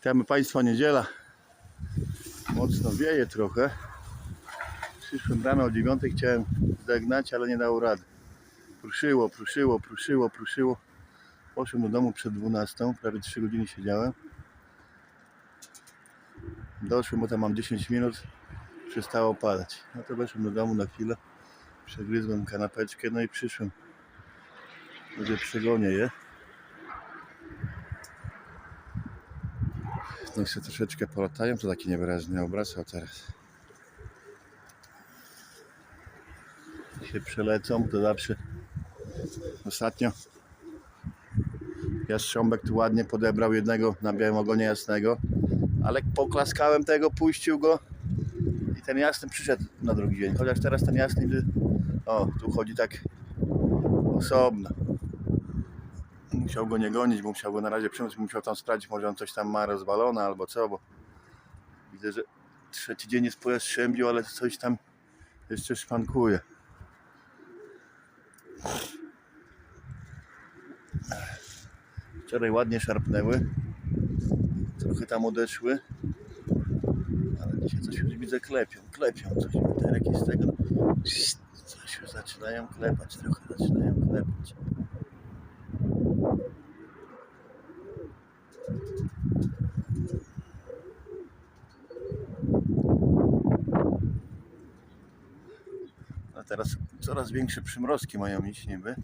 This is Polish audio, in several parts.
Witamy Państwa, niedziela. Mocno wieje trochę. Przyszłem rano o 9, chciałem zagnać, ale nie dało rady. Pruszyło, pruszyło, pruszyło, pruszyło. Poszłem do domu przed 12, prawie 3 godziny siedziałem. Doszłem, bo tam mam 10 minut, przestało padać. No to weszłem do domu na chwilę, przegryzłem kanapeczkę, no i przyszłem. Może przegonię je. No jeszcze troszeczkę polatają, to taki niewyraźny obraz, a teraz. Się przelecą, to zawsze. Ostatnio Jastrząbek tu ładnie podebrał jednego na białym ogonie jasnego, ale poklaskałem tego, puścił go i ten jasny przyszedł na drugi dzień, chociaż teraz ten jasny, o, tu chodzi tak osobno. Musiał go nie gonić, bo musiał go na razie przemysł, musiał tam sprawdzić, może on coś tam ma rozwalone albo co, bo widzę, że trzeci dzień jest po jastrzębiu, ale coś tam jeszcze szpankuje. Wczoraj ładnie szarpnęły, trochę tam odeszły, ale dzisiaj coś już widzę klepią, klepią coś, wiaterek jest z tego, coś już zaczynają klepać, trochę zaczynają klepać. Teraz coraz większe przymrozki mają iść niby.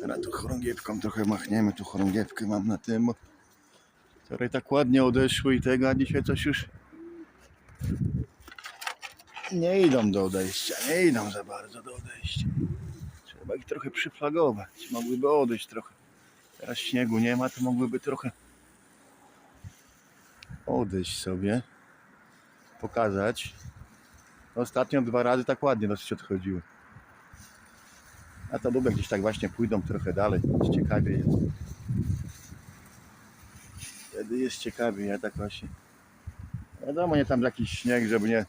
Teraz tu chorągiewką trochę machniemy, tu chorągiewkę mam na tym. Wczoraj tak ładnie odeszły i tego, a dzisiaj coś już nie idą do odejścia, nie idą za bardzo do odejścia. Trzeba ich trochę przyflagować, mogłyby odejść trochę. Teraz śniegu nie ma, to mogłyby trochę odejść sobie, pokazać. Ostatnio dwa razy tak ładnie dosyć odchodziły. A to lubię gdzieś tak właśnie pójdą trochę dalej. Ciekawie jest. Wtedy jest ciekawie, ja tak właśnie. Wiadomo, nie tam jakiś śnieg, żeby nie,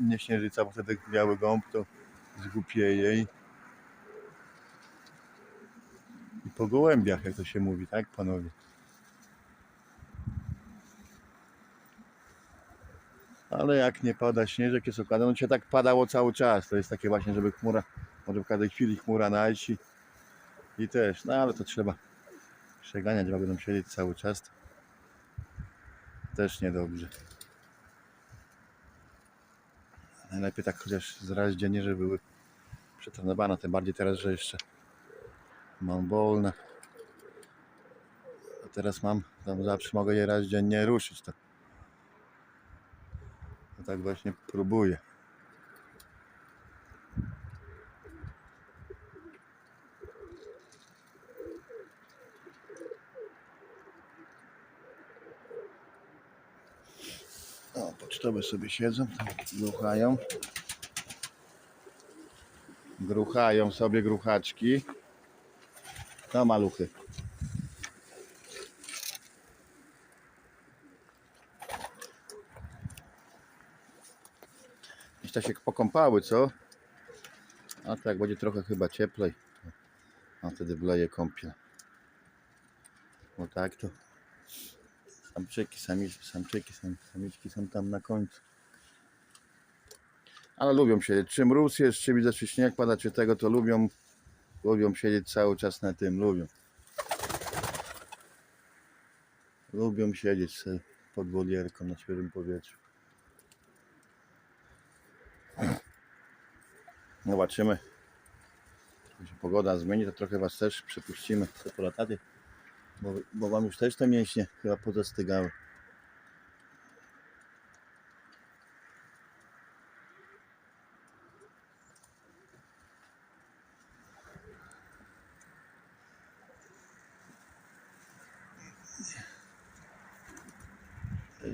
nie śnieżyca, bo wtedy biały gąb to zgłupieje i, i po gołębiach, jak to się mówi, tak panowie? Ale jak nie pada śnieżek, jest okazja, no dzisiaj tak padało cały czas. To jest takie właśnie, żeby chmura, może w każdej chwili chmura najść i, i też, no ale to trzeba przeganiać, bo będą siedzieć cały czas. Też niedobrze. Najlepiej tak chociaż zraz dziennie, żeby były przetrenowane, tym bardziej teraz, że jeszcze mam wolne. A teraz mam, tam zawsze mogę je raz dziennie ruszyć. No tak właśnie próbuję. O, pocztowe sobie siedzą, gruchają. Gruchają sobie gruchaczki. No maluchy. Jeszcze się pokąpały, co? A tak będzie trochę chyba cieplej. A wtedy wleję kąpiel. Bo tak to. Samczyki, samiczki, samczyki, sam, samiczki są tam na końcu. Ale lubią siedzieć. Czy mróz jest, czy widzę, czy śnieg pada, czy tego, to lubią. Lubią siedzieć cały czas na tym, lubią. Lubią siedzieć pod wolierką na świeżym powietrzu. Zobaczymy. Jak się pogoda zmieni, to trochę Was też przepuścimy do polataty. Bo, bo Wam już też te mięśnie chyba pozastygały.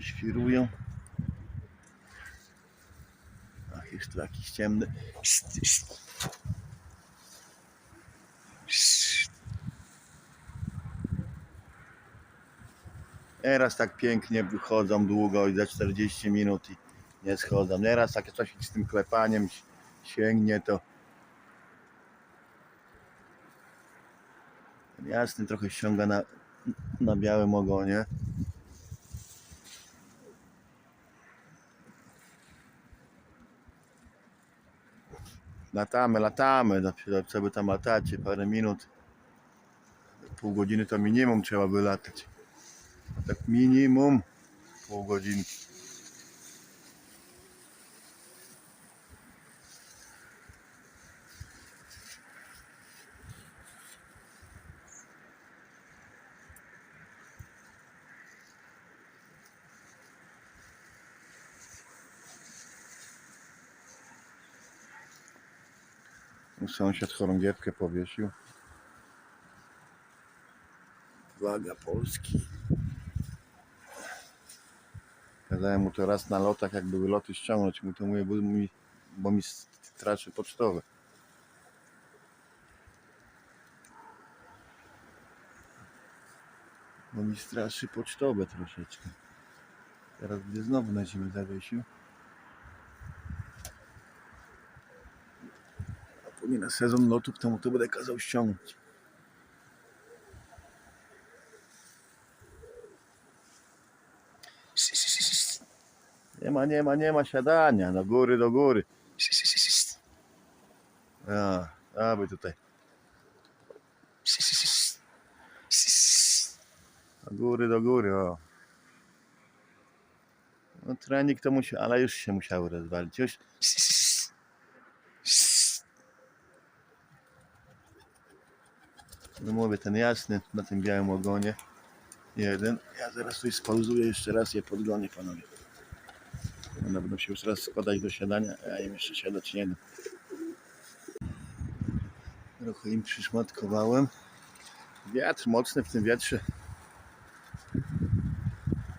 Świrują. Ach, jest tu jakiś ciemny. Nieraz tak pięknie wychodzą długo i za 40 minut i nie schodzą. Nieraz takie coś z tym klepaniem si- sięgnie to. Jasny trochę ściąga na, na białym ogonie. Latamy, latamy, co by tam latacie, parę minut, pół godziny to minimum trzeba by latać. Tak minimum pół Sąsiad chorągiewkę powiesił. Flaga Polski. Kazałem mu to raz na lotach, jak były loty ściągnąć. Mu to mówię, bo mi, bo mi pocztowe. Bo mi straszy pocztowe troszeczkę. Teraz gdy znowu na zimę zawiesił. A później na sezon lotów to mu to będę kazał ściągnąć. Nie ma, nie ma, nie ma siadania. Do góry, do góry. A, aby tutaj. Do góry, do góry, o. No trening to musi, ale już się musiały rozwalić. Już. Mówię, ten jasny na tym białym ogonie. Jeden. Ja zaraz tutaj spauzuję jeszcze raz je podgonię panowie. One będą się już raz składać do siadania, a ja im jeszcze siadać nie dam. Trochę im przyszmatkowałem. Wiatr mocny w tym wietrze.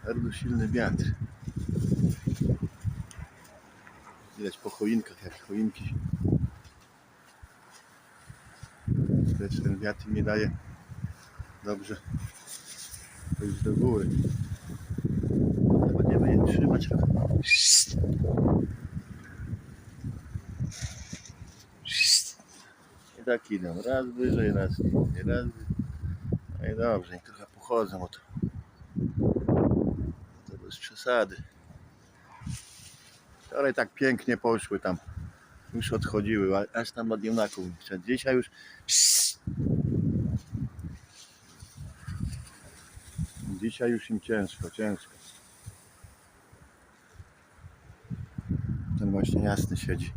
Bardzo silny wiatr. Widać po choinkach, jak choinki. Też ten wiatr mi daje dobrze pójść do góry. Będziemy je trzymać. I tak idą. Raz wyżej, raz niżej. Raz. No i dobrze, niech trochę pochodzą od to bez przesady. Wczoraj tak pięknie poszły tam. Już odchodziły, aż tam od junaków. Dzisiaj już Dzisiaj już im ciężko, ciężko. Ten właśnie jasny siedzi.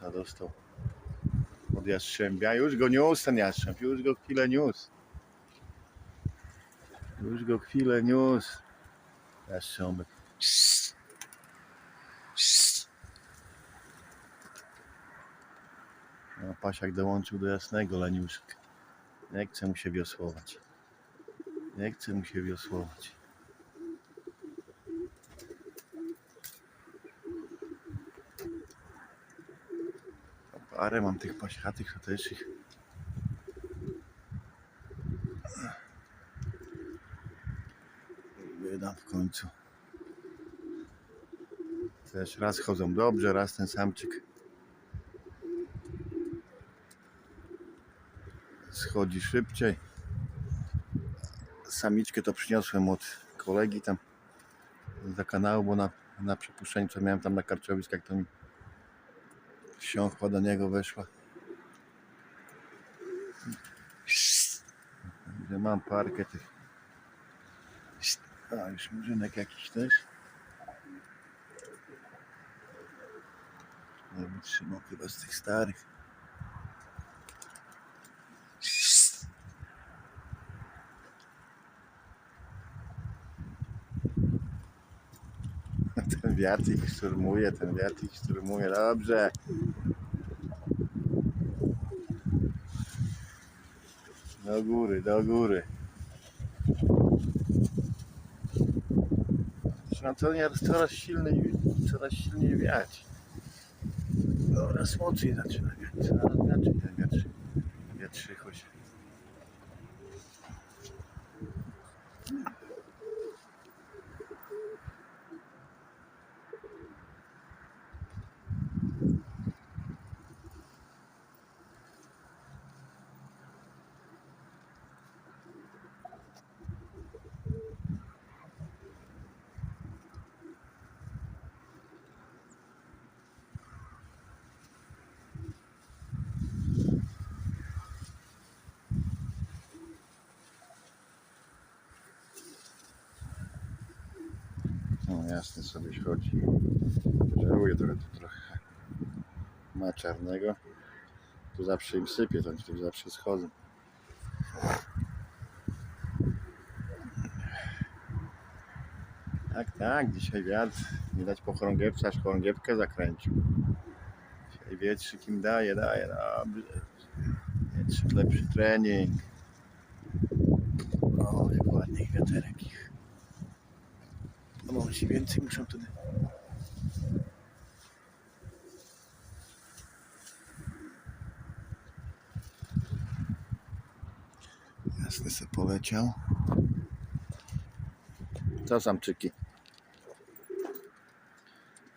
Co dostał od jastrzębia. Już go niósł ten jastrząb, już go chwilę niósł. Już go chwilę niósł. Jastrząbek. No, pasiak dołączył do jasnego leniuszek. Nie chce mu się wiosłować. Nie chce mu się wiosłować. Parę mam tych pasiatych, to też ich. Wydam w końcu. Też raz chodzą dobrze, raz ten samczyk schodzi szybciej samiczkę to przyniosłem od kolegi tam za kanału, bo na, na przepuszczeniu co miałem tam na karczowiskach to mi wsiąkła do niego weszła. Że mam parkę tych. A już murzynek jakiś też. Nie wytrzymał chyba z tych starych. Ten wiatr ich szturmuje, ten wiatr ich szturmuje. Dobrze. Do góry, do góry. Zaczyna coraz, coraz silniej, coraz silniej wiać. Coraz mocniej zaczyna wiać. Coraz inaczej ten wiatr, wiatrzycho się. Jasny sobie schodzi. Żałuję trochę, tu trochę ma czarnego. Tu zawsze im sypie, tam tu zawsze schodzą. Tak, tak, dzisiaj wiatr. Nie dać po chorągiewce, aż chorągiewkę zakręcił. Dzisiaj wietrzyk im daje, daje, dobrze. Wietrzyk lepszy trening. O, jak ładnych wiaterek może ci więcej muszą wtedy. Jasny se poleciał. Co samczyki?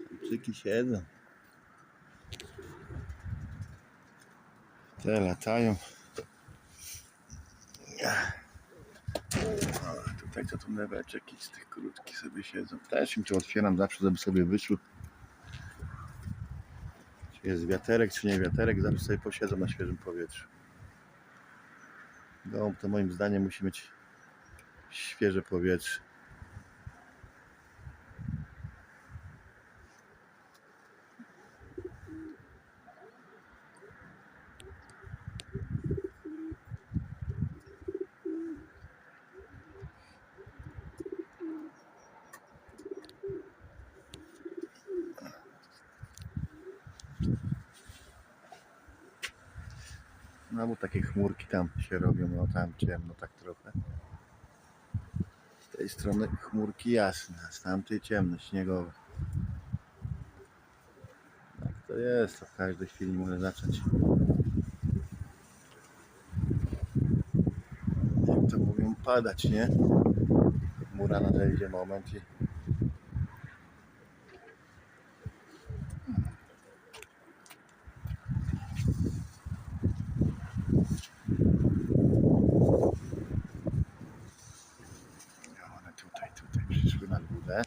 Samczyki siedzą. Te latają. O, tutaj to tu leweczek i z tych krótkich sobie siedzą. Też im otwieram zawsze, żeby sobie wyszły. Czy jest wiaterek, czy nie wiaterek, zawsze sobie posiedzą na świeżym powietrzu. Gołąb to moim zdaniem musi mieć świeże powietrze. No bo takie chmurki tam się robią, no tam ciemno tak trochę. Z tej strony chmurki jasne, z tamtej ciemno, śniegowe. Tak to jest, to w każdej chwili może zacząć. Jak to mówią, padać, nie? Chmura nadejdzie moment i No, one tutaj, tutaj przyszły na górę.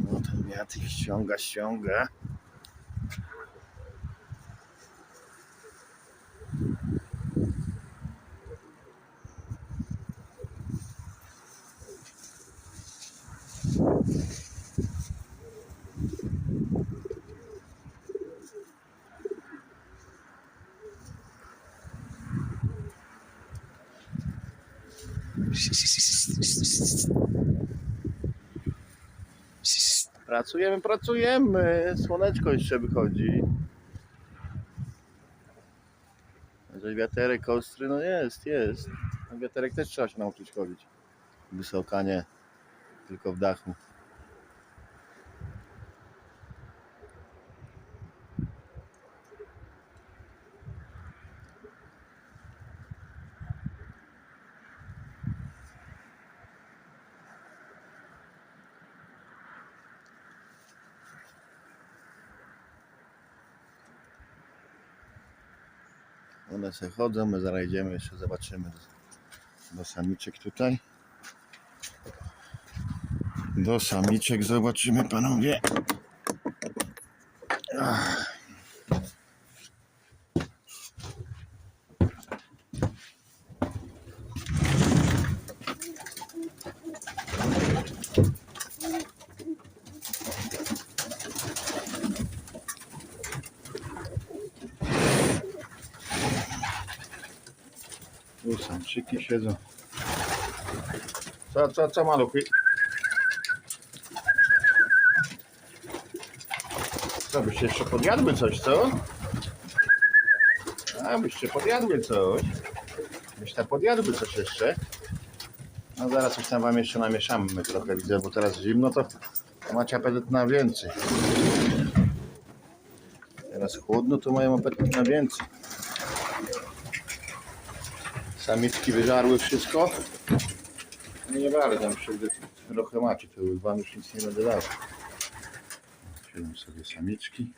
No ten wiatr ich ściąga, ściąga. Pracujemy, pracujemy. Słoneczko jeszcze wychodzi. Że wiaterek ostry, no jest, jest. Wiaterek też trzeba się nauczyć chodzić. Wysoka nie, tylko w dachu. One se chodzą, my zaraz idziemy, jeszcze zobaczymy do samiczek tutaj. Do samiczek zobaczymy panowie. Tu samczyki siedzą. Co, co, co maluchy? Co, byście jeszcze podjadły coś, co? A, byście podjadły coś. Byście podjadły coś jeszcze. No zaraz coś tam wam jeszcze namieszamy my trochę, widzę, bo teraz zimno, to macie apetyt na więcej. Teraz chłodno, to mają apetyt na więcej. Samiczki wyżarły wszystko. No nie ale tam jeszcze trochę macie, to wam już nic nie będę dał. Siedzą sobie samiczki.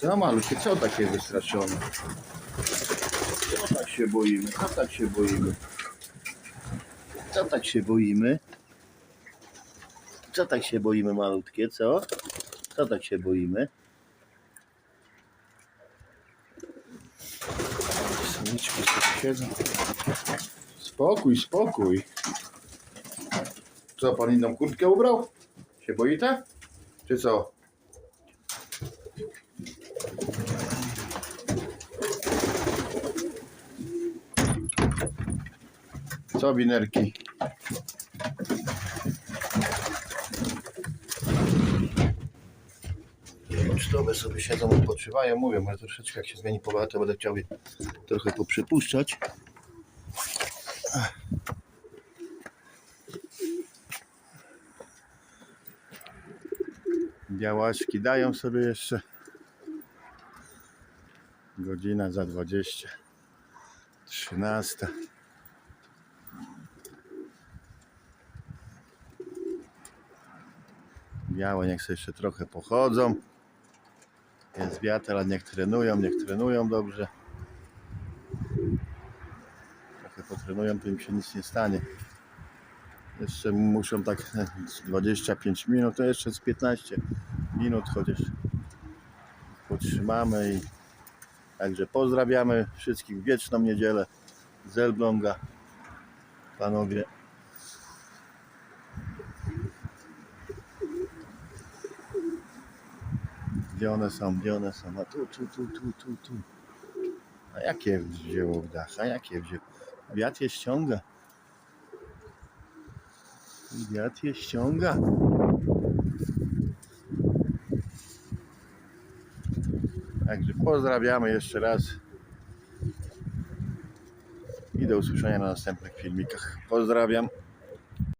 Co malusie, co takie wystraszone? Co tak się boimy? Co tak się boimy? Co tak się boimy? Co tak się boimy malutkie, co? Co tak się boimy? Spokój, spokój. Co, pan inną kurtkę ubrał? Się boicie? Czy co? Co winerki? Pocztowe sobie siedzą, odpoczywają. Mówię, może troszeczkę jak się zmieni pogoda, to będę chciał trochę poprzypuszczać. Białaczki dają sobie jeszcze. Godzina za 20. 13. Białe niech sobie jeszcze trochę pochodzą. Jest wiatr, ale niech trenują, niech trenują dobrze. Trochę potrenują, to im się nic nie stanie. Jeszcze muszą tak e, z 25 minut, to jeszcze z 15 minut chociaż potrzymamy i także pozdrawiamy wszystkich wieczną niedzielę z Elbląga. Panowie Gdzie one są? Gdzie one są? A tu, tu, tu, tu, tu, tu. A jakie wzięło w dach? A jakie wzięło? Wiatr je ściąga. Wiatr je ściąga. Także pozdrawiamy jeszcze raz. I do usłyszenia na następnych filmikach. Pozdrawiam.